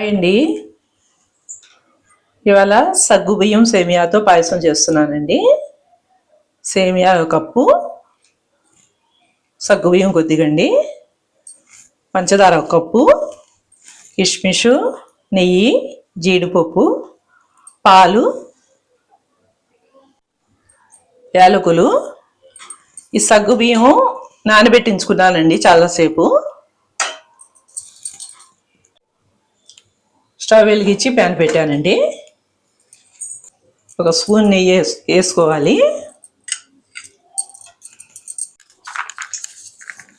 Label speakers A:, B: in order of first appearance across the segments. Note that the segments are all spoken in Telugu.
A: హాయ్ అండి. ఇవాళ సగ్గు బియ్యం సేమియాతో పాయసం చేస్తున్నానండి. సేమియా ఒక కప్పు. సగ్గు బియ్యం కొద్దిగా అండి పంచదార ఒక కప్పు. కిష్మిష్ నెయ్యి జీడిపప్పు పాలు యాలకులు. ఈ సగ్గు బియ్యం నానబెట్టించుకున్నానండి చాలాసేపు. స్టవ్ వెలిగించి ప్యాన్ పెట్టానండి. ఒక స్పూన్ నెయ్యి వేస్- వేసుకోవాలి.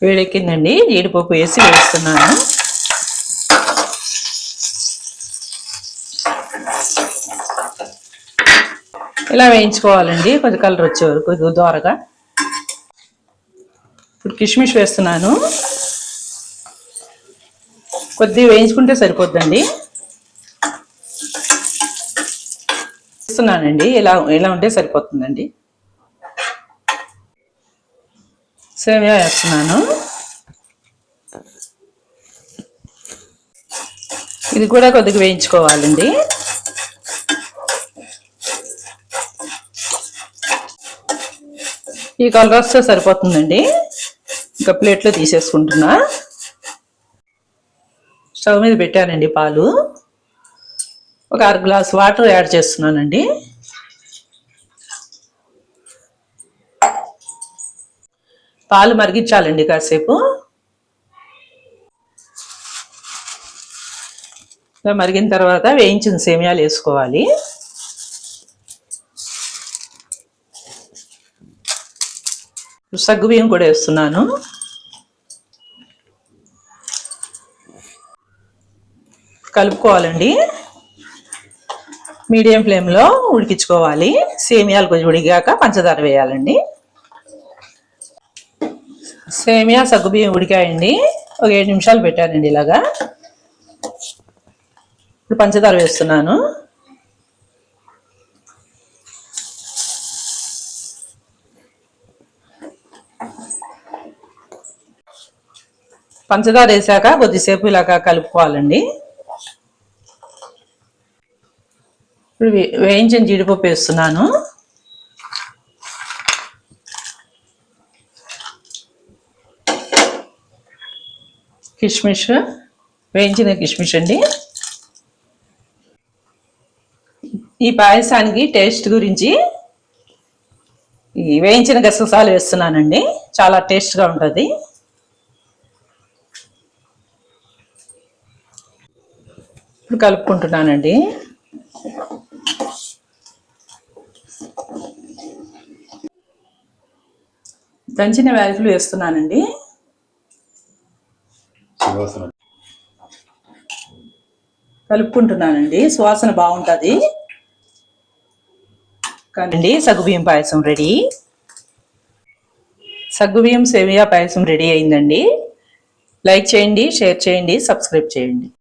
A: వేడెక్కిందండి. జీడిపప్పు వేసి వేస్తున్నాను. ఇలా వేయించుకోవాలండి. కొద్ది కలర్ వచ్చే వరకు కొద్దిగా దోరగా. ఇప్పుడు కిష్మిష్ వేస్తున్నాను. కొద్దిగా వేయించుకుంటే సరిపోద్దండి. వేస్తున్నానండి ఇలా ఇలా ఉంటే సరిపోతుందండి. సేమియా వేస్తున్నాను. ఇది కూడా కొద్దిగా వేయించుకోవాలండి. ఈ కలర్ వస్తే సరిపోతుందండి. ఇంకా ప్లేట్లో తీసేసుకుంటున్నా. స్టవ్ మీద పెట్టానండి పాలు. ఒక అర గ్లాస్ వాటర్ యాడ్ చేస్తున్నానండి. పాలు మరిగించాలండి కాసేపు. మరిగిన తర్వాత వేయించిన సేమియాలు వేసుకోవాలి. సగ్గు బియ్యం కూడా వేస్తున్నాను. కలుపుకోవాలండి. మీడియం ఫ్లేమ్లో ఉడికించుకోవాలి. సేమియాలు కొంచెం ఉడిగాక పంచదార వేయాలండి. సేమియా సగ్గుబియ్యం ఉడికాయండి. ఒక ఏడు నిమిషాలు పెట్టానండి ఇలాగా. ఇప్పుడు పంచదార వేస్తున్నాను. పంచదార వేసాక కొద్దిసేపు ఇలాగా కలుపుకోవాలండి. ఇప్పుడు వేయించిన జీడిపప్పు వేస్తున్నాను. కిష్మిష్ వేయించిన కిష్మిష్ అండి. ఈ పాయసానికి టేస్ట్ గురించి ఈ వేయించిన గసగసాలు వేస్తున్నానండి. చాలా టేస్ట్గా ఉంటుంది. ఇప్పుడు కలుపుకుంటున్నానండి. దంచిన వేలుకలు వేస్తున్నానండి. కలుపుకుంటున్నానండి. సువాసన బాగుంటుంది. కానండి సగ్గుబియ్యం పాయసం రెడీ. సగ్గుబియ్యం సేమియా పాయసం రెడీ అయిందండి. లైక్ చేయండి షేర్ చేయండి సబ్స్క్రైబ్ చేయండి.